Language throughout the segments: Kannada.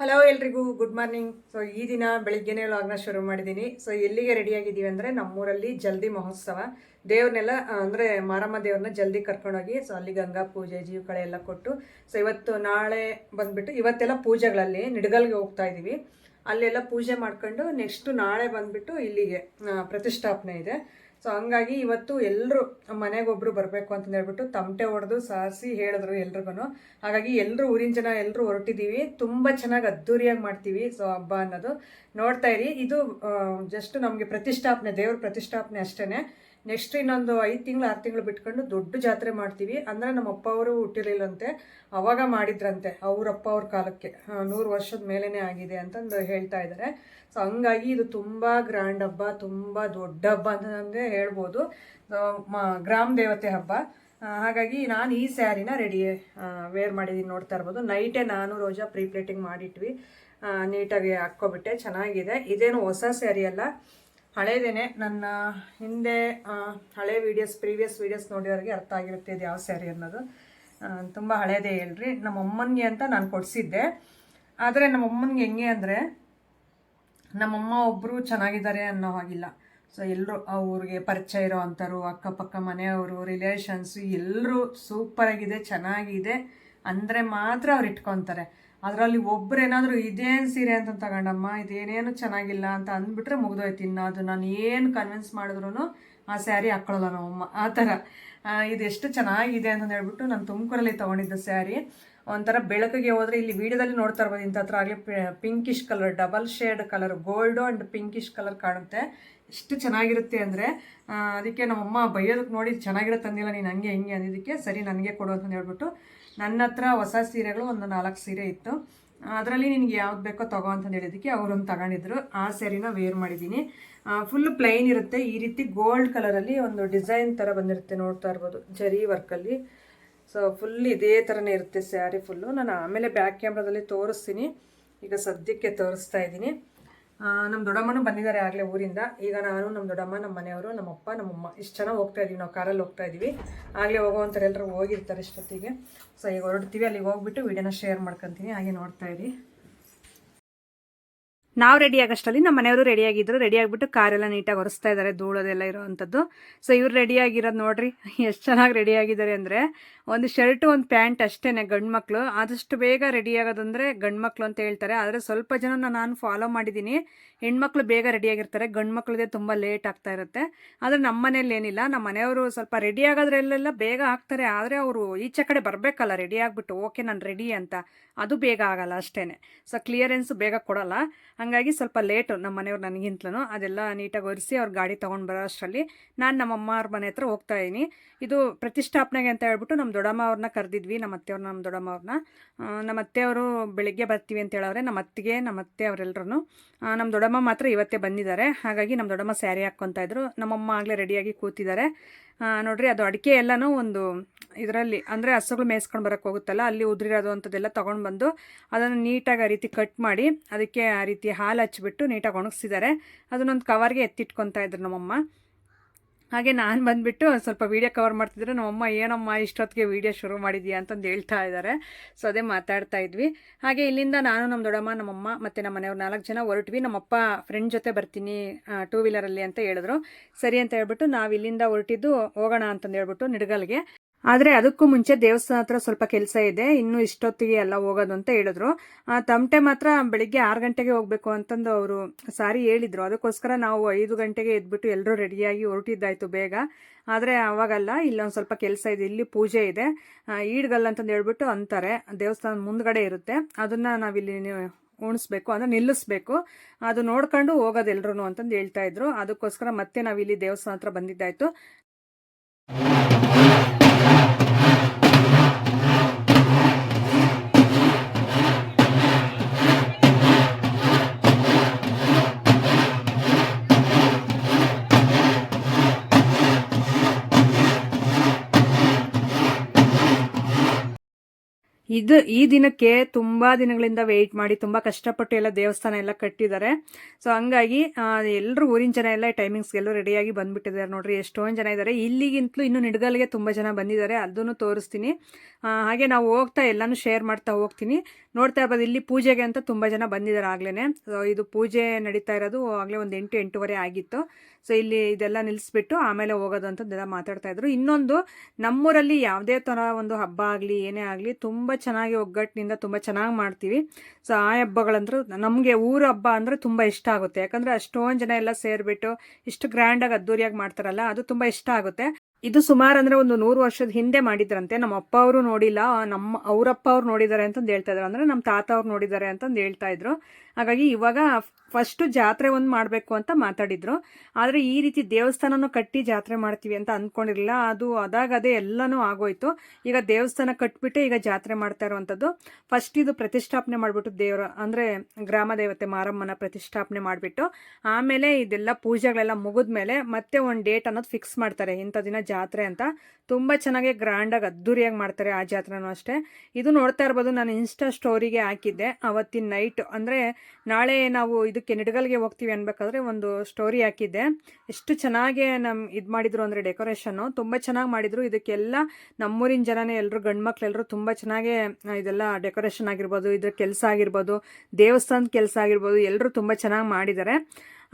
ಹಲೋ ಎಲ್ರಿಗೂ ಗುಡ್ ಮಾರ್ನಿಂಗ್ ಸೊ ಈ ದಿನ ಬೆಳಿಗ್ಗೆನೇ ಲಾಗ್ನ ಶುರು ಮಾಡಿದ್ದೀನಿ ಸೊ ಎಲ್ಲಿಗೆ ರೆಡಿಯಾಗಿದ್ದೀವಿ ಅಂದರೆ ನಮ್ಮೂರಲ್ಲಿ ಜಲ್ದಿ ಮಹೋತ್ಸವ. ದೇವ್ರನ್ನೆಲ್ಲ ಅಂದರೆ ಮಾರಮ್ಮ ದೇವ್ರನ್ನ ಜಲ್ದಿ ಕರ್ಕೊಂಡೋಗಿ ಸೊ ಅಲ್ಲಿ ಗಂಗಾ ಪೂಜೆ ಜೀವಕಳೆ ಎಲ್ಲ ಕೊಟ್ಟು ಸೊ ಇವತ್ತು ನಾಳೆ ಬಂದುಬಿಟ್ಟು, ಇವತ್ತೆಲ್ಲ ಪೂಜೆಗಳಲ್ಲಿ, ನಿಡ್ಗಲ್ಗೆ ಹೋಗ್ತಾ ಇದ್ದೀವಿ ಅಲ್ಲೆಲ್ಲ ಪೂಜೆ ಮಾಡ್ಕೊಂಡು ನೆಕ್ಸ್ಟು ನಾಳೆ ಬಂದುಬಿಟ್ಟು ಇಲ್ಲಿಗೆ ಪ್ರತಿಷ್ಠಾಪನೆ ಇದೆ. ಸೊ ಹಂಗಾಗಿ ಇವತ್ತು ಎಲ್ಲರೂ ಮನೆಗೆ ಒಬ್ಬರು ಬರಬೇಕು ಅಂತ ಹೇಳ್ಬಿಟ್ಟು ತಮಟೆ ಹೊಡೆದು ಸಾರಿಸಿ ಹೇಳಿದ್ರು ಎಲ್ರಿಗೂ ಹಾಗಾಗಿ ಎಲ್ಲರೂ ಊರಿನ ಜನ ಎಲ್ಲರೂ ಹೊರಟಿದ್ದೀವಿ ತುಂಬ ಚೆನ್ನಾಗಿ ಅದ್ದೂರಿಯಾಗಿ ಮಾಡ್ತೀವಿ. ಸೊ ಹಬ್ಬ ಅನ್ನೋದು. ನೋಡ್ತಾ ಇರಿ. ಇದು ಜಸ್ಟ್ ನಮಗೆ ಪ್ರತಿಷ್ಠಾಪನೆ, ದೇವ್ರ ಪ್ರತಿಷ್ಠಾಪನೆ ಅಷ್ಟೇ ನೆಕ್ಸ್ಟ್ ಇನ್ನೊಂದು ಐದು ತಿಂಗಳು ಆರು ತಿಂಗಳು ಬಿಟ್ಕೊಂಡು ದೊಡ್ಡ ಜಾತ್ರೆ ಮಾಡ್ತೀವಿ. ಅಂದರೆ ನಮ್ಮ ಅಪ್ಪ ಅವರು ಹುಟ್ಟಿರಲಿಲ್ಲಂತೆ ಅವಾಗ ಮಾಡಿದ್ರಂತೆ ಅವರಪ್ಪ ಅವ್ರ ಕಾಲಕ್ಕೆ. ನೂರು ವರ್ಷದ ಮೇಲೇ ಆಗಿದೆ ಅಂತಂದು ಹೇಳ್ತಾ ಇದ್ದಾರೆ ಸೊ ಹಂಗಾಗಿ ಇದು ತುಂಬ ಗ್ರ್ಯಾಂಡ್ ಹಬ್ಬ ತುಂಬ ದೊಡ್ಡ ಹಬ್ಬ ಅಂತಂದರೆ ಹೇಳ್ಬೋದು. So, ಮ- ಗ್ರಾಮ ದೇವತೆ ಹಬ್ಬ. ಹಾಗಾಗಿ ನಾನು ಈ ಸ್ಯಾರಿನ ರೆಡಿ ವೇರ್ ಮಾಡಿದ್ದೀನಿ ನೋಡ್ತಾ ಇರ್ಬೋದು. ನೈಟೇ ನಾನು ರೋಜಾ ಪ್ರೀಪ್ಲೇಟಿಂಗ್ ಮಾಡಿಟ್ವಿ. ನೀಟಾಗಿ ಹಾಕ್ಕೊಬಿಟ್ಟೆ ಚೆನ್ನಾಗಿದೆ. ಇದೇನು ಹೊಸ ಸ್ಯಾರಿ ಅಲ್ಲ. ಹಳೇದೇನೆ, ನನ್ನ ಹಿಂದೆ ಹಳೆ ವೀಡಿಯೋಸ್ ಪ್ರೀವಿಯಸ್ ವೀಡಿಯೋಸ್ ನೋಡಿದವ್ರಿಗೆ ಅರ್ಥ ಆಗಿರುತ್ತೆ ಇದು ಯಾವ ಸ್ಯಾರಿ ಅನ್ನೋದು. ತುಂಬ ಹಳೇದೇ ಹೇಳ್ರಿ. ನಮ್ಮ ಅಮ್ಮನಿಗೆ ಅಂತ ನಾನು ಕೊಡಿಸಿದ್ದೆ. ಆದರೆ ನಮ್ಮ ಅಮ್ಮನಿಗೆ ಹೆಂಗೆ ಅಂದರೆ ನಮ್ಮಮ್ಮ ಒಬ್ಬರು ಚೆನ್ನಾಗಿದ್ದಾರೆ ಅನ್ನೋ ಹಾಗಿಲ್ಲ. ಸೊ ಎಲ್ಲರೂ ಅವ್ರಿಗೆ ಪರಿಚಯ ಇರೋ ಅಂಥವ್ರು ಅಕ್ಕಪಕ್ಕ ಮನೆಯವರು ರಿಲೇಷನ್ಸು ಎಲ್ಲರೂ ಸೂಪರಾಗಿದೆ ಚೆನ್ನಾಗಿದೆ. ಅಂದರೆ ಮಾತ್ರ ಅವ್ರು ಇಟ್ಕೊತಾರೆ. ಅದರಲ್ಲಿ ಒಬ್ರು ಏನಾದರೂ ಇದೇನು ಸೀರೆ ಅಂತ ತಗೊಂಡಮ್ಮ, ಇದೇನೇನು ಚೆನ್ನಾಗಿಲ್ಲ ಅಂತ ಅಂದ್ಬಿಟ್ರೆ ಮುಗಿದೋಯ್ತು. ಇನ್ನು ಅದು ನಾನು ಏನು ಕನ್ವಿನ್ಸ್ ಮಾಡಿದ್ರು ಆ ಸ್ಯಾರಿ ಹಾಕ್ಕೊಳ್ಳಲ್ಲ ನಮ್ಮಮ್ಮ. ಆ ಥರ. ಇದೆಷ್ಟು ಚೆನ್ನಾಗಿದೆ ಅಂತ ಹೇಳ್ಬಿಟ್ಟು ನಾನು ತುಮಕೂರಲ್ಲಿ ತೊಗೊಂಡಿದ್ದ ಸ್ಯಾರಿ. ಒಂಥರ ಬೆಳಕಿಗೆ ಹೋದರೆ ಇಲ್ಲಿ ವೀಡಿಯೋದಲ್ಲಿ ನೋಡ್ತಾ ಇರ್ಬೋದು ಇಂಥ ಹತ್ರ ಆಗಲಿ pinkish colour double shade colour gold and pinkish colour ಕಾಣುತ್ತೆ. ಎಷ್ಟು ಚೆನ್ನಾಗಿರುತ್ತೆ ಅಂದರೆ ಅದಕ್ಕೆ ನಮ್ಮಮ್ಮ ಬೈಯೋದಕ್ಕೆ ನೋಡಿ ಚೆನ್ನಾಗಿರುತ್ತೆ ಅಂದಿಲ್ಲ, ನೀನು ಹಂಗೆ ಹಿಂಗೆ ಅಂದಿದ್ದಕ್ಕೆ ಸರಿ, ನನಗೆ ಕೊಡು ಅಂತಂದು ಹೇಳ್ಬಿಟ್ಟು ನನ್ನ ಹತ್ರ ಹೊಸ ಸೀರೆಗಳು ಒಂದು ನಾಲ್ಕು ಸೀರೆ ಇತ್ತು. ಅದರಲ್ಲಿ ನಿನಗೆ ಯಾವ್ದು ಬೇಕೋ ತಗೋ ಅಂತ ಹೇಳಿದ್ದಕ್ಕೆ ಅವರೊಂದು ತಗೊಂಡಿದ್ರು. ಆ ಸ್ಯಾರಿನ ವೇರ್ ಮಾಡಿದ್ದೀನಿ ಫುಲ್ ಪ್ಲೈನ್ ಇರುತ್ತೆ. ಈ ರೀತಿ ಗೋಲ್ಡ್ ಕಲರಲ್ಲಿ ಒಂದು ಡಿಸೈನ್ ಥರ ಬಂದಿರುತ್ತೆ ನೋಡ್ತಾ ಇರ್ಬೋದು, ಜರಿ ವರ್ಕಲ್ಲಿ ಸೊ ಫುಲ್ ಇದೇ ಥರನೇ ಇರುತ್ತೆ ಸ್ಯಾರಿ ಫುಲ್ಲು ನಾನು ಆಮೇಲೆ ಬ್ಯಾಕ್ ಕ್ಯಾಮ್ರಾದಲ್ಲಿ ತೋರಿಸ್ತೀನಿ. ಈಗ ಸದ್ಯಕ್ಕೆ ತೋರಿಸ್ತಾ ಇದ್ದೀನಿ. ನಮ್ಮ ದೊಡ್ಡಮ್ಮನೂ ಬಂದಿದ್ದಾರೆ ಆಗಲೇ ಊರಿಂದ. ಈಗ ನಾನು ನಮ್ಮ ದೊಡ್ಡಮ್ಮ ನಮ್ಮ ಮನೆಯವರು ನಮ್ಮಪ್ಪ ನಮ್ಮಮ್ಮ ಇಷ್ಟು ಜನ ಹೋಗ್ತಾ ಇದ್ದೀವಿ ನಾವು ಕಾರಲ್ಲಿ ಹೋಗ್ತಾ ಇದ್ದೀವಿ ಆಗಲೇ ಹೋಗೋವಂಥವ್ರು ಎಲ್ಲರೂ ಹೋಗಿರ್ತಾರೆ ಇಷ್ಟೊತ್ತಿಗೆ. ಸೊ ಈಗ ಹೊರಡ್ತೀವಿ. ಅಲ್ಲಿಗೆ ಹೋಗ್ಬಿಟ್ಟು ವೀಡಿಯೋನ ಶೇರ್ ಮಾಡ್ಕೊತೀನಿ. ಹಾಗೆ ನೋಡ್ತಾ ಇರಿ. ನಾವು ರೆಡಿ ಆಗೋಷ್ಟರಲ್ಲಿ ನಮ್ಮ ಮನೆಯವರು ರೆಡಿ ಆಗಿದ್ರು ರೆಡಿ ಆಗಿಬಿಟ್ಟು ಕಾರೆಲ್ಲ ನೀಟಾಗಿ ಒರೆಸ್ತಾ ಇದ್ದಾರೆ ಧೂಳದೆಲ್ಲ ಇರೋವಂಥದ್ದು. ಸೊ ಇವ್ರು ರೆಡಿ ಆಗಿರೋದು ನೋಡ್ರಿ, ಎಷ್ಟು ಚೆನ್ನಾಗಿ ರೆಡಿ ಆಗಿದ್ದಾರೆ ಅಂದರೆ, ಒಂದು ಶರ್ಟು ಒಂದು ಪ್ಯಾಂಟ್ ಅಷ್ಟೇ ಗಂಡು ಮಕ್ಕಳು ಆದಷ್ಟು ಬೇಗ ರೆಡಿ ಆಗೋದಂದರೆ ಗಂಡು ಮಕ್ಕಳು ಅಂತ ಹೇಳ್ತಾರೆ. ಆದರೆ ಸ್ವಲ್ಪ ಜನನ ನಾನು ಫಾಲೋ ಮಾಡಿದ್ದೀನಿ ಹೆಣ್ಮಕ್ಳು ಬೇಗ ರೆಡಿ ಆಗಿರ್ತಾರೆ ಗಂಡು ಮಕ್ಳದೇ ತುಂಬ ಲೇಟ್ ಆಗ್ತಾ ಇರುತ್ತೆ. ಆದರೆ ನಮ್ಮ ಮನೇಲಿ ಏನಿಲ್ಲ ನಮ್ಮ ಮನೆಯವರು ಸ್ವಲ್ಪ ರೆಡಿ ಆಗೋದ್ರಲ್ಲೆಲ್ಲ ಬೇಗ ಆಗ್ತಾರೆ. ಆದರೆ ಅವರು ಈಚೆ ಕಡೆ ಬರಬೇಕಲ್ಲ ರೆಡಿ ಆಗಿಬಿಟ್ಟು, ಓಕೆ, ನಾನು ರೆಡಿ ಅಂತ. ಅದು ಬೇಗ ಆಗಲ್ಲ ಅಷ್ಟೇ ಸೊ ಕ್ಲಿಯರೆನ್ಸು ಬೇಗ ಕೊಡಲ್ಲ. ಹಾಗಾಗಿ ಸ್ವಲ್ಪ ಲೇಟು ನಮ್ಮ ಮನೆಯವ್ರು ನನಗಿಂತಲೂ ಅದೆಲ್ಲ ನೀಟಾಗಿ ಒರೆಸಿ ಅವ್ರ ಗಾಡಿ ತೊಗೊಂಡು ಬರೋ ಅಷ್ಟರಲ್ಲಿ ನಾನು ನಮ್ಮ ಅವ್ರ ಮನೆ ಹತ್ರ ಹೋಗ್ತಾ ಇದ್ದೀನಿ. ಇದು ಪ್ರತಿಷ್ಠಾಪನೆಗೆ ಅಂತ ಹೇಳ್ಬಿಟ್ಟು ನಮ್ಮ ದೊಡ್ಡಮ್ಮ ಅವ್ರನ್ನ ಕರೆದಿದ್ವಿ ನಮ್ಮ ಅತ್ತೆಯವ್ರು ನಮ್ಮ ದೊಡ್ಡಮ್ಮ ಅವ್ರನ್ನ ನಮ್ಮ ಅತ್ತೆಯವರು ಬೆಳಿಗ್ಗೆ ಬರ್ತೀವಿ ಅಂತ ಹೇಳೋರೆ ನಮ್ಮ ಅತ್ತಿಗೆ ನಮ್ಮ ಅತ್ತೆ ಅವರೆಲ್ಲರೂ ನಮ್ಮ ದೊಡ್ಡಮ್ಮ ಮಾತ್ರ ಇವತ್ತೇ ಬಂದಿದ್ದಾರೆ. ಹಾಗಾಗಿ ನಮ್ಮ ದೊಡ್ಡಮ್ಮ ಸ್ಯಾರಿ ಹಾಕ್ಕೊತಾ ಇದ್ರು. ನಮ್ಮಮ್ಮ ಆಗಲೇ ರೆಡಿಯಾಗಿ ಕೂತಿದ್ದಾರೆ. ನೋಡ್ರಿ, ಅದು ಅಡಿಕೆ ಎಲ್ಲನೂ ಒಂದು ಇದರಲ್ಲಿ ಅಂದರೆ ಹಸುಗಳು ಮೇಯಿಸ್ಕೊಂಡು ಬರೋಕ್ಕೆ ಹೋಗುತ್ತಲ್ಲ, ಅಲ್ಲಿ ಉದುರಿರೋದು ಅಂಥದ್ದೆಲ್ಲ ತೊಗೊಂಡು ಬಂದು ಅದನ್ನು ನೀಟಾಗಿ ಆ ರೀತಿ ಕಟ್ ಮಾಡಿ ಅದಕ್ಕೆ ಆ ರೀತಿ ಹಾಲು ಹಚ್ಚಿಬಿಟ್ಟು ನೀಟಾಗಿ ಒಣಗಿಸಿದ್ದಾರೆ. ಅದನ್ನೊಂದು ಕವರ್ಗೆ ಎತ್ತಿಟ್ಕೊತಾ ಇದ್ರು ನಮ್ಮಮ್ಮ. ಹಾಗೆ ನಾನು ಬಂದುಬಿಟ್ಟು ಸ್ವಲ್ಪ ವೀಡಿಯೋ ಕವರ್ ಮಾಡ್ತಿದ್ರೆ ನಮ್ಮಮ್ಮ, ಏನಮ್ಮ ಇಷ್ಟೊತ್ತಿಗೆ ವೀಡಿಯೋ ಶುರು ಮಾಡಿದ್ಯಾ? ಅಂತಂದು ಹೇಳ್ತಾ ಇದ್ದಾರೆ ಸೊ, ಅದೇ ಮಾತಾಡ್ತಾ ಇದ್ವಿ. ಹಾಗೆ ಇಲ್ಲಿಂದ ನಾನು ನಮ್ಮ ದೊಡ್ಡಮ್ಮ, ನಮ್ಮಮ್ಮ ಮತ್ತು ನಮ್ಮ ಮನೆಯವ್ರು ನಾಲ್ಕು ಜನ ಹೊರಟ್ವಿ. ನಮ್ಮಪ್ಪ ಫ್ರೆಂಡ್ ಜೊತೆ ಬರ್ತೀನಿ ಟೂ ವೀಲರಲ್ಲಿ ಅಂತ ಹೇಳಿದ್ರು. ಸರಿ ಅಂತ ಹೇಳ್ಬಿಟ್ಟು ನಾವು ಇಲ್ಲಿಂದ ಹೊರಟಿದ್ದು ಹೋಗೋಣ ಅಂತಂದು ಹೇಳ್ಬಿಟ್ಟು ನಿಡಗಲ್ಗೆ. ಆದರೆ ಅದಕ್ಕೂ ಮುಂಚೆ ದೇವಸ್ಥಾನ ಹತ್ರ ಸ್ವಲ್ಪ ಕೆಲಸ ಇದೆ. ಇನ್ನು ಇಷ್ಟೊತ್ತಿಗೆ ಎಲ್ಲ ಹೋಗೋದು ಅಂತ ಹೇಳಿದ್ರು. ಆ, ತಮಟೆ ಮಾತ್ರ ಬೆಳಿಗ್ಗೆ ಆರು ಗಂಟೆಗೆ ಹೋಗಬೇಕು ಅಂತಂದು ಅವರು ಸಾರಿ ಹೇಳಿದ್ರು. ಅದಕ್ಕೋಸ್ಕರ ನಾವು ಐದು ಗಂಟೆಗೆ ಎದ್ಬಿಟ್ಟು ಎಲ್ಲರೂ ರೆಡಿಯಾಗಿ ಹೊರಟಿದ್ದಾಯ್ತು ಬೇಗ. ಆದರೆ ಅವಾಗಲ್ಲ ಇಲ್ಲೊಂದು ಸ್ವಲ್ಪ ಕೆಲಸ ಇದೆ. ಇಲ್ಲಿ ಪೂಜೆ ಇದೆ. ಈಡ್ಗಲ್ಲ ಈಡ್ಗಲ್ ಅಂತಂದು ಹೇಳ್ಬಿಟ್ಟು ಅಂತಾರೆ. ದೇವಸ್ಥಾನ ಮುಂದ್ಗಡೆ ಇರುತ್ತೆ. ಅದನ್ನು ನಾವಿಲ್ಲಿ ನೀವು ಉಣಿಸ್ಬೇಕು ಅಂದರೆ ನಿಲ್ಲಿಸ್ಬೇಕು. ಅದು ನೋಡ್ಕೊಂಡು ಹೋಗೋದು ಎಲ್ರು ಅಂತಂದು ಹೇಳ್ತಾ ಇದ್ರು. ಅದಕ್ಕೋಸ್ಕರ ಮತ್ತೆ ನಾವಿಲ್ಲಿ ದೇವಸ್ಥಾನ ಹತ್ರ ಬಂದಿದ್ದಾಯ್ತು. ಇದು ಈ ದಿನಕ್ಕೆ ತುಂಬಾ ದಿನಗಳಿಂದ ವೆಯ್ಟ್ ಮಾಡಿ, ತುಂಬಾ ಕಷ್ಟಪಟ್ಟು ಎಲ್ಲ ದೇವಸ್ಥಾನ ಎಲ್ಲ ಕಟ್ಟಿದ್ದಾರೆ. ಸೊ ಹಂಗಾಗಿ ಎಲ್ಲರೂ ಊರಿನ ಜನ ಎಲ್ಲ ಟೈಮಿಂಗ್ಸ್ಗೆಲ್ಲೂ ರೆಡಿಯಾಗಿ ಬಂದ್ಬಿಟ್ಟಿದ್ದಾರೆ ನೋಡ್ರಿ. ಎಷ್ಟೊಂದು ಜನ ಇದ್ದಾರೆ. ಇಲ್ಲಿಗಿಂತಲೂ ಇನ್ನು ನಿಡ್ಗಲ್ಗೆ ತುಂಬ ಜನ ಬಂದಿದ್ದಾರೆ. ಅದನ್ನು ತೋರಿಸ್ತೀನಿ. ಹಾಗೆ ನಾವು ಹೋಗ್ತಾ ಎಲ್ಲಾನು ಶೇರ್ ಮಾಡ್ತಾ ಹೋಗ್ತೀನಿ. ನೋಡ್ತಾ ಇರ್ಬೋದು, ಇಲ್ಲಿ ಪೂಜೆಗೆ ಅಂತ ತುಂಬ ಜನ ಬಂದಿದ್ದಾರೆ ಆಗ್ಲೇ ಸೊ ಇದು ಪೂಜೆ ನಡೀತಾ ಇರೋದು ಆಗಲೇ ಒಂದು ಎಂಟು, ಎಂಟೂವರೆ ಆಗಿತ್ತು. ಸೊ ಇಲ್ಲಿ ಇದೆಲ್ಲ ನಿಲ್ಲಿಸ್ಬಿಟ್ಟು ಆಮೇಲೆ ಹೋಗೋದು ಅಂತಂದೆಲ್ಲ ಮಾತಾಡ್ತಾ ಇದ್ರು. ಇನ್ನೊಂದು, ನಮ್ಮೂರಲ್ಲಿ ಯಾವುದೇ ಥರ ಒಂದು ಹಬ್ಬ ಆಗಲಿ, ಏನೇ ಆಗಲಿ, ತುಂಬ ಚೆನ್ನಾಗಿ ಒಗ್ಗಟ್ಟಿನಿಂದ ತುಂಬ ಚೆನ್ನಾಗಿ ಮಾಡ್ತೀವಿ. ಸೊ ಆ ಹಬ್ಬಗಳಂದ್ರೂ ನಮಗೆ ಊರ ಹಬ್ಬ ಅಂದರೆ ತುಂಬ ಇಷ್ಟ ಆಗುತ್ತೆ. ಯಾಕಂದರೆ ಅಷ್ಟೊಂದು ಜನ ಎಲ್ಲ ಸೇರಿಬಿಟ್ಟು ಇಷ್ಟು ಗ್ರ್ಯಾಂಡಾಗಿ ಅದ್ದೂರಿಯಾಗಿ ಮಾಡ್ತಾರಲ್ಲ, ಅದು ತುಂಬ ಇಷ್ಟ ಆಗುತ್ತೆ. ಇದು ಸುಮಾರು ಅಂದ್ರೆ ಒಂದು ನೂರು ವರ್ಷದ ಹಿಂದೆ ಮಾಡಿದ್ರಂತೆ. ನಮ್ಮ ಅಪ್ಪ ಅವರು ನೋಡಿಲ್ಲ, ನಮ್ಮ ಅವರಪ್ಪ ಅವ್ರು ನೋಡಿದ್ದಾರೆ ಅಂತಂದು ಹೇಳ್ತಾ ಇದ್ರು. ಅಂದ್ರೆ ನಮ್ಮ ತಾತ ಅವ್ರು ನೋಡಿದ್ದಾರೆ ಅಂತಂದು ಹೇಳ್ತಾ ಇದ್ರು. ಹಾಗಾಗಿ ಇವಾಗ ಫಸ್ಟ್ ಜಾತ್ರೆ ಒಂದು ಮಾಡಬೇಕು ಅಂತ ಮಾತಾಡಿದ್ರು. ಆದರೆ ಈ ರೀತಿ ದೇವಸ್ಥಾನನೂ ಕಟ್ಟಿ ಜಾತ್ರೆ ಮಾಡ್ತೀವಿ ಅಂತ ಅಂದ್ಕೊಂಡಿರಲಿಲ್ಲ ಅದು ಅದಾಗದೇ ಎಲ್ಲನೂ ಆಗೋಯ್ತು. ಈಗ ದೇವಸ್ಥಾನ ಕಟ್ಬಿಟ್ಟು ಈಗ ಜಾತ್ರೆ ಮಾಡ್ತಾ ಇರುವಂಥದ್ದು ಫಸ್ಟ್ ಇದು ಪ್ರತಿಷ್ಠಾಪನೆ ಮಾಡಿಬಿಟ್ಟು ದೇವರ, ಅಂದರೆ ಗ್ರಾಮ ದೇವತೆ ಮಾರಮ್ಮನ ಪ್ರತಿಷ್ಠಾಪನೆ ಮಾಡಿಬಿಟ್ಟು, ಆಮೇಲೆ ಇದೆಲ್ಲ ಪೂಜೆಗಳೆಲ್ಲ ಮುಗಿದ್ಮೇಲೆ ಮತ್ತೆ ಒಂದು ಡೇಟ್ ಅನ್ನೋದು ಫಿಕ್ಸ್ ಮಾಡ್ತಾರೆ. ಇಂಥ ದಿನ ಜಾತ್ರೆ ಅಂತ. ತುಂಬ ಚೆನ್ನಾಗಿ ಗ್ರ್ಯಾಂಡಾಗಿ ಅದ್ದೂರಿಯಾಗಿ ಮಾಡ್ತಾರೆ ಆ ಜಾತ್ರೆನೂ ಅಷ್ಟೇ. ಇದು ನೋಡ್ತಾ ಇರ್ಬೋದು. ನಾನು ಇನ್ಸ್ಟಾ ಸ್ಟೋರಿಗೆ ಹಾಕಿದ್ದೆ. ಅವತ್ತಿನ ನೈಟ್ ಅಂದರೆ ನಾಳೆ ನಾವು ಇದಕ್ಕೆ ನಿಡಗಲ್ಗೆ ಹೋಗ್ತೀವಿ ಅನ್ಬೇಕಾದ್ರೆ ಒಂದು ಸ್ಟೋರಿ ಹಾಕಿದ್ದೆ. ಎಷ್ಟು ಚೆನ್ನಾಗಿ ನಮ್ಮ ಇದು ಮಾಡಿದ್ರು ಅಂದರೆ ಡೆಕೋರೇಷನ್ನು ತುಂಬ ಚೆನ್ನಾಗಿ ಮಾಡಿದ್ರು. ಇದಕ್ಕೆಲ್ಲ ನಮ್ಮೂರಿನ ಜನನೇ ಎಲ್ಲರೂ ಗಂಡು ಮಕ್ಳೆಲ್ಲರೂ ತುಂಬ ಚೆನ್ನಾಗಿ ಇದೆಲ್ಲ ಡೆಕೋರೇಷನ್ ಆಗಿರ್ಬೋದು, ಇದ್ರ ಕೆಲಸ ಆಗಿರ್ಬೋದು, ದೇವಸ್ಥಾನದ ಕೆಲಸ ಆಗಿರ್ಬೋದು ಎಲ್ಲರೂ ತುಂಬ ಚೆನ್ನಾಗಿ ಮಾಡಿದ್ದಾರೆ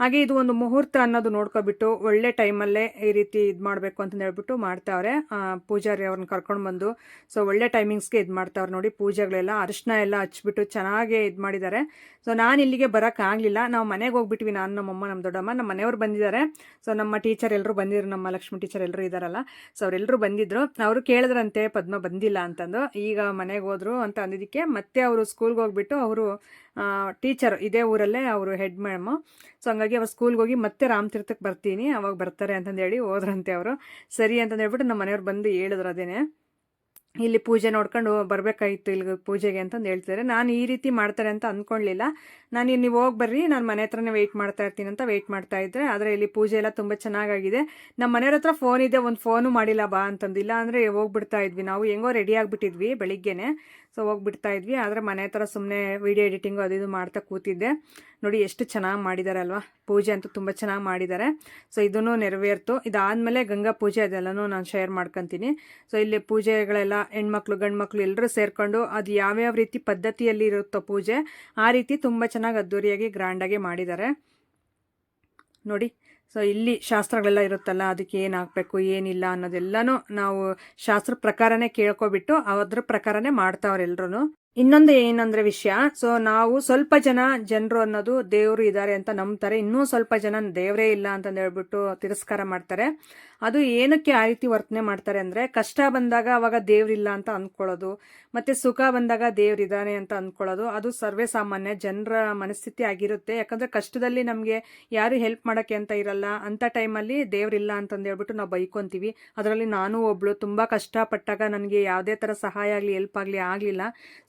ಹಾಗೆ ಇದು ಒಂದು ಮುಹೂರ್ತ ಅನ್ನೋದು ನೋಡ್ಕೊಬಿಟ್ಟು ಒಳ್ಳೆ ಟೈಮಲ್ಲೇ ಈ ರೀತಿ ಇದು ಮಾಡಬೇಕು ಅಂತಂದು ಹೇಳ್ಬಿಟ್ಟು ಮಾಡ್ತಾವ್ರೆ. ಪೂಜಾರಿ ಅವ್ರನ್ನ ಕರ್ಕೊಂಡು ಬಂದು, ಸೊ ಒಳ್ಳೆ ಟೈಮಿಂಗ್ಸ್ಗೆ ಇದು ಮಾಡ್ತಾವ್ರೆ ನೋಡಿ, ಪೂಜೆಗಳೆಲ್ಲ, ಅರಿಶಿನ ಎಲ್ಲ ಹಚ್ಬಿಟ್ಟು ಚೆನ್ನಾಗೇ ಇದು ಮಾಡಿದ್ದಾರೆ ಸೊ ನಾನು ಇಲ್ಲಿಗೆ ಬರೋಕ್ಕಾಗಲಿಲ್ಲ ನಾವು ಮನೆಗೆ ಹೋಗ್ಬಿಟ್ವಿ, ನಾನು ನಮ್ಮಮ್ಮ ನಮ್ಮ ದೊಡ್ಡಮ್ಮ ನಮ್ಮ ಮನೆಯವ್ರು ಬಂದಿದ್ದಾರೆ ಸೊ ನಮ್ಮ ಟೀಚರ್ ಎಲ್ಲರೂ ಬಂದಿದ್ರು, ನಮ್ಮ ಲಕ್ಷ್ಮಿ ಟೀಚರ್ ಎಲ್ಲರೂ ಇದ್ದಾರಲ್ಲ ಸೊ ಅವರೆಲ್ಲರೂ ಬಂದಿದ್ರು. ಅವರು ಕೇಳಿದ್ರಂತೆ, ಪದ್ಮ ಬಂದಿಲ್ಲ ಅಂತಂದು. ಈಗ ಮನೆಗೆ ಹೋದ್ರು ಅಂತ ಅಂದಿದ್ದಕ್ಕೆ ಮತ್ತೆ ಅವರು ಸ್ಕೂಲ್ಗೆ ಹೋಗ್ಬಿಟ್ಟು ಅವರು ಟೀಚರ್, ಇದೇ ಊರಲ್ಲೇ ಅವರು ಹೆಡ್ ಮ್ಯಾಮು ಸೊ ಹಂಗಾಗಿ ಅವ್ರು ಸ್ಕೂಲ್ಗೆ ಹೋಗಿ ಮತ್ತೆ ರಾಮತೀರ್ಥಕ್ಕೆ ಬರ್ತೀನಿ, ಅವಾಗ ಬರ್ತಾರೆ ಅಂತಂದು ಹೇಳಿ ಹೋದ್ರಂತೆ ಅವರು. ಸರಿ ಅಂತಂದು ಹೇಳ್ಬಿಟ್ಟು ನಮ್ಮ ಮನೆಯವ್ರು ಬಂದು ಹೇಳಿದ್ರು ಅದೇನೆ. ಇಲ್ಲಿ ಪೂಜೆ ನೋಡ್ಕೊಂಡು ಬರಬೇಕಾಗಿತ್ತು ಇಲ್ಲಿ ಪೂಜೆಗೆ ಅಂತಂದು ಹೇಳ್ತಿದ್ದಾರೆ ನಾನು ಈ ರೀತಿ ಮಾಡ್ತಾರೆ ಅಂತ ಅಂದ್ಕೊಳ್ಳಿಲ್ಲ ನಾನು ನೀವು ಹೋಗಿ ಬರ್ರಿ, ನಾನು ಮನೆ ಹತ್ರನೇ ವೆಯ್ಟ್ ಮಾಡ್ತಾ ಇರ್ತೀನಿ ಅಂತ ವೆಯ್ಟ್ ಮಾಡ್ತಾ ಇದ್ದೆ ಆದರೆ ಇಲ್ಲಿ ಪೂಜೆ ಎಲ್ಲ ತುಂಬ ಚೆನ್ನಾಗಾಗಿದೆ. ನಮ್ಮ ಮನೆಯವ್ರ ಹತ್ರ ಫೋನ್ ಇದೆ, ಒಂದು ಫೋನು ಮಾಡಿಲ್ಲ ಬಾ ಅಂತಂದಿಲ್ಲ ಅಂದರೆ ಹೋಗ್ಬಿಡ್ತಾ ಇದ್ವಿ. ನಾವು ಹೆಂಗೋ ರೆಡಿ ಆಗಿಬಿಟ್ಟಿದ್ವಿ ಬೆಳಿಗ್ಗೆನೆ. ಸೊ ಹೋಗ್ಬಿಡ್ತಾ ಇದ್ವಿ. ಆದರೆ ಮನೆ ಹತ್ರ ಸುಮ್ಮನೆ ವಿಡಿಯೋ ಎಡಿಟಿಂಗು ಅದು ಇದು ಮಾಡ್ತಾ ಕೂತಿದ್ದೆ. ನೋಡಿ ಎಷ್ಟು ಚೆನ್ನಾಗಿ ಮಾಡಿದ್ದಾರೆ ಅಲ್ವಾ? ಪೂಜೆ ಅಂತೂ ತುಂಬ ಚೆನ್ನಾಗಿ ಮಾಡಿದ್ದಾರೆ ಸೊ ಇದನ್ನು ನೆರವೇರ್ತು. ಇದಾದಮೇಲೆ ಗಂಗಾ ಪೂಜೆ ಅದೆಲ್ಲನೂ ನಾನು ಶೇರ್ ಮಾಡ್ಕೊತೀನಿ. ಸೊ ಇಲ್ಲಿ ಪೂಜೆಗಳೆಲ್ಲ ಹೆಣ್ಮಕ್ಳು, ಗಂಡ್ಮಕ್ಳು ಎಲ್ಲರೂ ಸೇರಿಕೊಂಡು ಅದು ಯಾವ್ಯಾವ ರೀತಿ ಪದ್ಧತಿಯಲ್ಲಿ ಇರುತ್ತೋ ಪೂಜೆ, ಆ ರೀತಿ ತುಂಬ ಚೆನ್ನಾಗಿ ಅದ್ದೂರಿಯಾಗಿ ಗ್ರ್ಯಾಂಡಾಗಿ ಮಾಡಿದ್ದಾರೆ ನೋಡಿ ಸೊ ಇಲ್ಲಿ ಶಾಸ್ತ್ರಗಳೆಲ್ಲ ಇರುತ್ತಲ್ಲ, ಅದಕ್ಕೆ ಏನು ಹಾಕಬೇಕು ಏನಿಲ್ಲ ಅನ್ನೋದೆಲ್ಲನೂ ನಾವು ಶಾಸ್ತ್ರ ಪ್ರಕಾರನೇ ಕೇಳ್ಕೊಬಿಟ್ಟು ಅದ್ರ ಪ್ರಕಾರನೇ ಮಾಡ್ತಾವ್ರೆ ಎಲ್ರೂ ಇನ್ನೊಂದು ಏನಂದ್ರೆ ವಿಷಯ ಸೊ ನಾವು ಸ್ವಲ್ಪ ಜನ ಜನರು ಅನ್ನೋದು ದೇವರು ಇದ್ದಾರೆ ಅಂತ ನಂಬ್ತಾರೆ. ಇನ್ನೂ ಸ್ವಲ್ಪ ಜನ ದೇವರೇ ಇಲ್ಲ ಅಂತಂದು ಹೇಳ್ಬಿಟ್ಟು ತಿರಸ್ಕಾರ ಮಾಡ್ತಾರೆ. ಅದು ಏನಕ್ಕೆ ಆ ರೀತಿ ವರ್ತನೆ ಮಾಡ್ತಾರೆ ಅಂದ್ರೆ ಕಷ್ಟ ಬಂದಾಗ ಅವಾಗ ದೇವ್ರಿಲ್ಲ ಅಂತ ಅಂದ್ಕೊಳ್ಳೋದು ಮತ್ತೆ ಸುಖ ಬಂದಾಗ ದೇವ್ರಿದ್ದಾನೆ ಅಂತ ಅಂದ್ಕೊಳ್ಳೋದು ಅದು ಸರ್ವೇ ಸಾಮಾನ್ಯ ಜನರ ಮನಸ್ಥಿತಿ ಆಗಿರುತ್ತೆ. ಯಾಕಂದ್ರೆ ಕಷ್ಟದಲ್ಲಿ ನಮಗೆ ಯಾರು ಹೆಲ್ಪ್ ಮಾಡೋಕ್ಕೆ ಅಂತ ಇರಲ್ಲ. ಅಂತ ಟೈಮಲ್ಲಿ ದೇವ್ರಿಲ್ಲ ಅಂತಂದು ಹೇಳ್ಬಿಟ್ಟು ನಾವು ಬೈಕೊಂತೀವಿ. ಅದರಲ್ಲಿ ನಾನು ಒಬ್ಳು ತುಂಬ ಕಷ್ಟಪಟ್ಟಾಗ ನನಗೆ ಯಾವುದೇ ಥರ ಸಹಾಯ ಆಗಲಿ ಹೆಲ್ಪ್ ಆಗಲಿ ಆಗಲಿಲ್ಲ.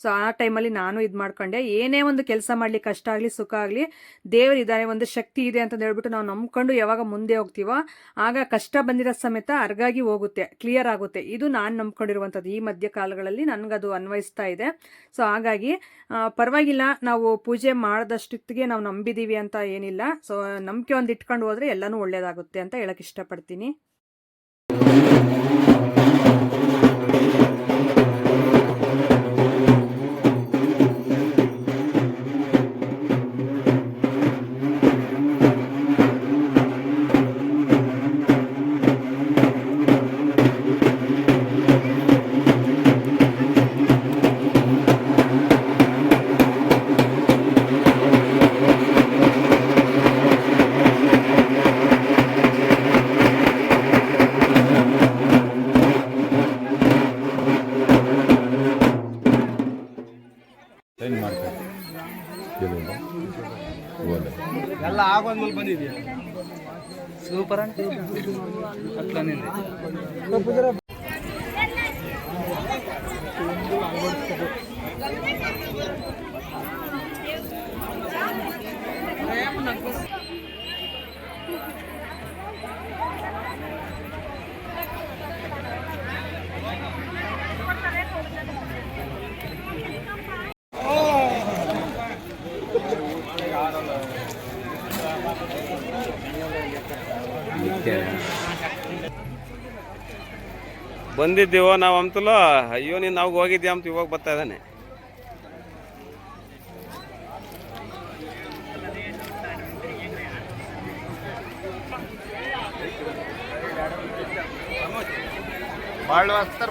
ಸೊ ಆ ಟೈಮಲ್ಲಿ ನಾನು ಇದು ಮಾಡ್ಕೊಂಡೆ. ಏನೇ ಒಂದು ಕೆಲಸ ಮಾಡಲಿ, ಕಷ್ಟ ಆಗಲಿ, ಸುಖ ಆಗಲಿ ದೇವರಿದ್ದಾರೆ ಒಂದು ಶಕ್ತಿ ಇದೆ ಅಂತಂದು ಹೇಳ್ಬಿಟ್ಟು ನಾವು ನಂಬ್ಕೊಂಡು ಯಾವಾಗ ಮುಂದೆ ಹೋಗ್ತೀವೋ, ಆಗ ಕಷ್ಟ ಬಂದಿರೋ ಸಮೇತ ಅರ್ಗಾಗಿ ಹೋಗುತ್ತೆ ಕ್ಲಿಯರ್ ಆಗುತ್ತೆ. ಇದು ನಾನು ನಂಬ್ಕೊಂಡಿರುವಂಥದ್ದು. ಈ ಮಧ್ಯ ಕಾಲಗಳಲ್ಲಿ ನನಗದು ಅನ್ವಯಿಸ್ತಾ ಇದೆ. ಸೊ ಹಾಗಾಗಿ ಪರವಾಗಿಲ್ಲ, ನಾವು ಪೂಜೆ ಮಾಡಿದಷ್ಟೊತ್ತಿಗೆ ನಾವು ನಂಬಿದ್ದೀವಿ ಅಂತ ಏನಿಲ್ಲ. ಸೊ ನಂಬಿಕೆ ಒಂದು ಇಟ್ಕೊಂಡು ಹೋದರೆ ಎಲ್ಲನೂ ಒಳ್ಳೆಯದಾಗುತ್ತೆ ಅಂತ ಹೇಳಕ್ ಇಷ್ಟಪಡ್ತೀನಿ. ಎಲ್ಲ ಆಗೋದ್ಮೇಲೆ ಬಂದಿದ್ಯಾ? ಸೂಪರ್ ಅಂತ. ಅಟ್ಲನೇ ಬಂದಿದ್ದೀವೋ ನಾವು ಅಂತಲೋ ಅಯ್ಯೋ ನೀನು ನಾವು ಹೋಗಿದ್ಯಾ ಅಂತ ಇವಾಗ ಬರ್ತಾ ಇದ್ದಾನೆ. ಭಾಳ ಹಚ್ತಾರ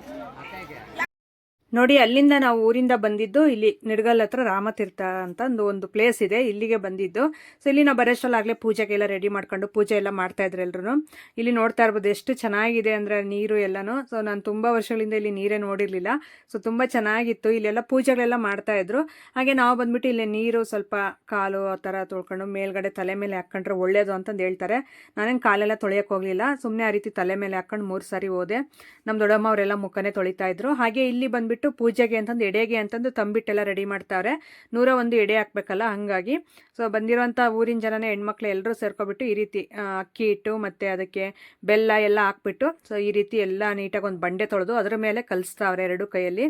ನೋಡಿ, ಅಲ್ಲಿಂದ ನಾವು ಊರಿಂದ ಬಂದಿದ್ದು ಇಲ್ಲಿ ನಿಡ್ಗಲ್ ಹತ್ರ ರಾಮತೀರ್ಥ ಅಂತ ಒಂದು ಪ್ಲೇಸ್ ಇದೆ, ಇಲ್ಲಿಗೆ ಬಂದಿದ್ದು. ಸೊ ಇಲ್ಲಿ ನಾವು ಬರೋಷ್ಟಲ್ಲಾಗಲೇ ಪೂಜೆಗೆಲ್ಲ ರೆಡಿ ಮಾಡ್ಕೊಂಡು ಪೂಜೆ ಎಲ್ಲ ಮಾಡ್ತಾ ಇದ್ರು ಎಲ್ಲರೂ ಇಲ್ಲಿ ನೋಡ್ತಾ ಇರ್ಬೋದು ಎಷ್ಟು ಚೆನ್ನಾಗಿದೆ ಅಂದರೆ ನೀರು ಎಲ್ಲನೂ. ಸೊ ನಾನು ತುಂಬ ವರ್ಷಗಳಿಂದ ಇಲ್ಲಿ ನೀರೇ ನೋಡಿರಲಿಲ್ಲ. ಸೊ ತುಂಬ ಚೆನ್ನಾಗಿತ್ತು. ಇಲ್ಲೆಲ್ಲ ಪೂಜೆಗಳೆಲ್ಲ ಮಾಡ್ತಾ ಇದ್ರು. ಹಾಗೆ ನಾವು ಬಂದ್ಬಿಟ್ಟು ಇಲ್ಲಿ ನೀರು ಸ್ವಲ್ಪ ಕಾಲು ಆ ಥರ ತೊಳ್ಕೊಂಡು ಮೇಲ್ಗಡೆ ತಲೆ ಮೇಲೆ ಹಾಕ್ಕೊಂಡ್ರೆ ಒಳ್ಳೇದು ಅಂತಂದು ಹೇಳ್ತಾರೆ. ನಾನೇನು ಕಾಲೆಲ್ಲ ತೊಳೆಯೋಕೆ ಹೋಗಲಿಲ್ಲ. ಸುಮ್ಮನೆ ಆ ರೀತಿ ತಲೆ ಮೇಲೆ ಹಾಕ್ಕೊಂಡು ಮೂರು ಸಾರಿ ಹೋದೆ. ನಮ್ಮ ದೊಡ್ಡಮ್ಮ ಅವರೆಲ್ಲ ಮುಖನೇ ತೊಳಿತಾ ಇದ್ರು. ಹಾಗೆ ಇಲ್ಲಿ ಬಂದ್ಬಿಟ್ಟು ಪೂಜೆಗೆ ಅಂತಂದು, ಎಡೆಗೆ ಅಂತಂದು ತಂಬಿಟ್ಟೆಲ್ಲ ರೆಡಿ ಮಾಡ್ತಾರೆ ನೂರ ಒಂದು ಎಡೆ ಹಾಕ್ಬೇಕಲ್ಲ, ಹಾಗಾಗಿ. ಸೊ ಬಂದಿರೋಂಥ ಊರಿನ ಜನನೇ, ಹೆಣ್ಮಕ್ಳು ಎಲ್ಲರೂ ಸೇರ್ಕೊಬಿಟ್ಟು ಈ ರೀತಿ ಅಕ್ಕಿ ಇಟ್ಟು ಮತ್ತು ಅದಕ್ಕೆ ಬೆಲ್ಲ ಎಲ್ಲ ಹಾಕ್ಬಿಟ್ಟು ಸೊ ಈ ರೀತಿ ಎಲ್ಲ ನೀಟಾಗಿ ಒಂದು ಬಂಡೆ ತೊಳೆದು ಅದರ ಮೇಲೆ ಕಲಿಸ್ತಾವ್ರೆ ಎರಡು ಕೈಯಲ್ಲಿ.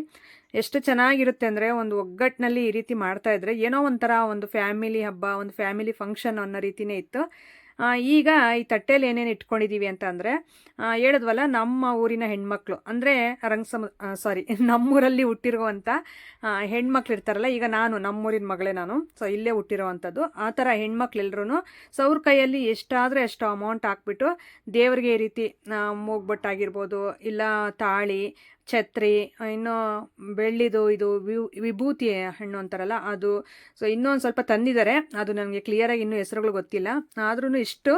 ಎಷ್ಟು ಚೆನ್ನಾಗಿರುತ್ತೆ ಅಂದರೆ, ಒಂದು ಒಗ್ಗಟ್ಟಿನಲ್ಲಿ ಈ ರೀತಿ ಮಾಡ್ತಾ ಇದ್ರೆ ಏನೋ ಒಂಥರ ಒಂದು ಫ್ಯಾಮಿಲಿ ಹಬ್ಬ, ಒಂದು ಫ್ಯಾಮಿಲಿ ಫಂಕ್ಷನ್ ಅನ್ನೋ ರೀತಿಯೇ ಇತ್ತು. ಈಗ ಈ ತಟ್ಟೆಯಲ್ಲಿ ಏನೇನು ಇಟ್ಕೊಂಡಿದ್ದೀವಿ ಅಂತ ಅಂದರೆ ಹೇಳಿದ್ವಲ್ಲ, ನಮ್ಮ ಊರಿನ ಹೆಣ್ಮಕ್ಳು, ಅಂದರೆ ರಂಗಸಮ ಸಾರಿ ನಮ್ಮೂರಲ್ಲಿ ಹುಟ್ಟಿರುವಂಥ ಹೆಣ್ಮಕ್ಳು ಇರ್ತಾರಲ್ಲ, ಈಗ ನಾನು, ನಮ್ಮೂರಿನ ಮಗಳೇ ನಾನು ಸೊ ಇಲ್ಲೇ ಹುಟ್ಟಿರೋವಂಥದ್ದು, ಆ ಥರ ಹೆಣ್ಮಕ್ಳೆಲ್ಲರೂ ಸೊ ಅವ್ರ ಕೈಯಲ್ಲಿ ಎಷ್ಟಾದರೆ ಎಷ್ಟು ಅಮೌಂಟ್ ಹಾಕ್ಬಿಟ್ಟು ದೇವರಿಗೆ ಈ ರೀತಿ ಮೂಗ್ಬೊಟ್ಟಾಗಿರ್ಬೋದು, ಇಲ್ಲ ತಾಳಿ ಛತ್ರಿ, ಇನ್ನೂ ಬೆಳ್ಳಿದು ಇದು ವಿಭೂತಿ ಹಣ್ಣು ಅಂತಾರಲ್ಲ, ಅದು ಸೊ ಇನ್ನೊಂದು ಸ್ವಲ್ಪ ತಂದಿದ್ದಾರೆ. ಅದು ನನಗೆ ಕ್ಲಿಯರಾಗಿ ಇನ್ನೂ ಹೆಸರುಗಳು ಗೊತ್ತಿಲ್ಲ. ಆದ್ರೂ ಇಷ್ಟು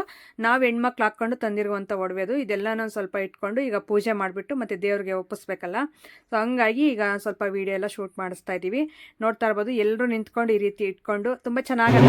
ನಾವು ಹೆಣ್ಮಕ್ಳು ಹಾಕ್ಕೊಂಡು ತಂದಿರುವಂಥ ಒಡವೆದು ಇದೆಲ್ಲನೂ ಸ್ವಲ್ಪ ಇಟ್ಕೊಂಡು ಈಗ ಪೂಜೆ ಮಾಡಿಬಿಟ್ಟು ಮತ್ತು ದೇವ್ರಿಗೆ ಒಪ್ಪಿಸ್ಬೇಕಲ್ಲ. ಸೊ ಹಂಗಾಗಿ ಈಗ ಸ್ವಲ್ಪ ವಿಡಿಯೋ ಎಲ್ಲ ಶೂಟ್ ಮಾಡಿಸ್ತಾ ಇದ್ದೀವಿ. ನೋಡ್ತಾ ಇರ್ಬೋದು ಎಲ್ಲರೂ ನಿಂತ್ಕೊಂಡು ಈ ರೀತಿ ಇಟ್ಕೊಂಡು ತುಂಬ ಚೆನ್ನಾಗಿ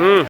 Hmm.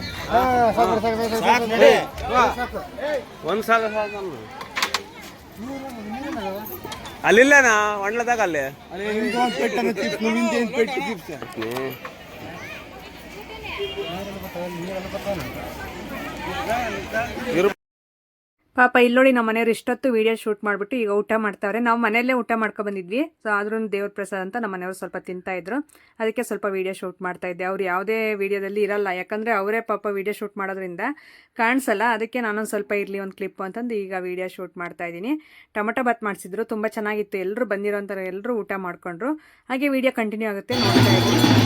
ಒಂದು ಸಾಲ ಅಲ್ಲಿಲ್ಲನಾ ಒಣ್ಲದಾಗ ಅಲ್ಲಿ. ಇರು- ಪಾಪ ಇಲ್ಲೋಡಿ ನಮ್ಮ ಮನೆಯವ್ರು ಇಷ್ಟೊತ್ತು ವಿಡಿಯೋ ಶೂಟ್ ಮಾಡಿಬಿಟ್ಟು ಈಗ ಊಟ ಮಾಡ್ತಾವ್ರೆ. ನಾವು ಮನೆಯಲ್ಲೇ ಊಟ ಮಾಡ್ಕೊ ಬಂದಿದ್ವಿ. ಸೊ ಆದ್ರೂ ದೇವ್ರ ಪ್ರಸಾದ ಅಂತ ನಮ್ಮ ಮನೆಯವ್ರು ಸ್ವಲ್ಪ ತಿಂತಾ ಇದ್ರು. ಅದಕ್ಕೆ ಸ್ವಲ್ಪ ವಿಡಿಯೋ ಶೂಟ್ ಮಾಡ್ತಾ ಇದ್ದೆ. ಅವ್ರು ಯಾವುದೇ ವಿಡಿಯೋದಲ್ಲಿ ಇರಲ್ಲ. ಯಾಕಂದರೆ ಅವರೇ ಪಾಪ ವಿಡಿಯೋ ಶೂಟ್ ಮಾಡೋದ್ರಿಂದ ಕಾಣಿಸಲ್ಲ. ಅದಕ್ಕೆ ನಾನೊಂದು ಸ್ವಲ್ಪ ಇರಲಿ, ಒಂದು ಕ್ಲಿಪ್ ಅಂತಂದು ಈಗ ವಿಡಿಯೋ ಶೂಟ್ ಮಾಡ್ತಾ ಇದ್ದೀನಿ. ಟೊಮಟೊ ಬಾತ್ ಮಾಡಿಸಿದ್ರು. ತುಂಬ ಚೆನ್ನಾಗಿತ್ತು. ಎಲ್ಲರೂ ಬಂದಿರೋಂಥವ್ರು ಎಲ್ಲರೂ ಊಟ ಮಾಡಿಕೊಂಡ್ರು. ಹಾಗೆ ವಿಡಿಯೋ ಕಂಟಿನ್ಯೂ ಆಗುತ್ತೆ ನೋಡ್ತಾ ಇದ್ದೀನಿ.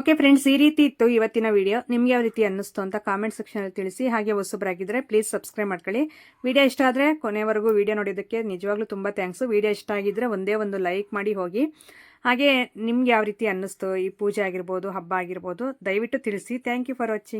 ಓಕೆ ಫ್ರೆಂಡ್ಸ್ ಈ ರೀತಿ ಇತ್ತು ಇವತ್ತಿನ ವಿಡಿಯೋ ನಿಮ್ಗೆ ಯಾವ ರೀತಿ ಅನ್ನಿಸ್ತು ಅಂತ ಕಾಮೆಂಟ್ ಸೆಕ್ಷನಲ್ಲಿ ತಿಳಿಸಿ. ಹಾಗೆ ಹೊಸಬ್ರಾಗಿದ್ದರೆ ಪ್ಲೀಸ್ ಸಬ್ಸ್ಕ್ರೈಬ್ ಮಾಡ್ಕೊಳ್ಳಿ. ವಿಡಿಯೋ ಇಷ್ಟ ಆದರೆ ಕೊನೆವರೆಗೂ ವಿಡಿಯೋ ನೋಡಿದ್ದಕ್ಕೆ ನಿಜವಾಗ್ಲೂ ತುಂಬ ಥ್ಯಾಂಕ್ಸು ವಿಡಿಯೋ ಇಷ್ಟ ಆಗಿದ್ದರೆ ಒಂದೇ ಒಂದು ಲೈಕ್ ಮಾಡಿ ಹೋಗಿ. ಹಾಗೆ ನಿಮ್ಗೆ ಯಾವ ರೀತಿ ಅನ್ನಿಸ್ತು? ಈ ಪೂಜೆ ಆಗಿರ್ಬೋದು, ಹಬ್ಬ ಆಗಿರ್ಬೋದು, ದಯವಿಟ್ಟು ತಿಳಿಸಿ. Thank you for watching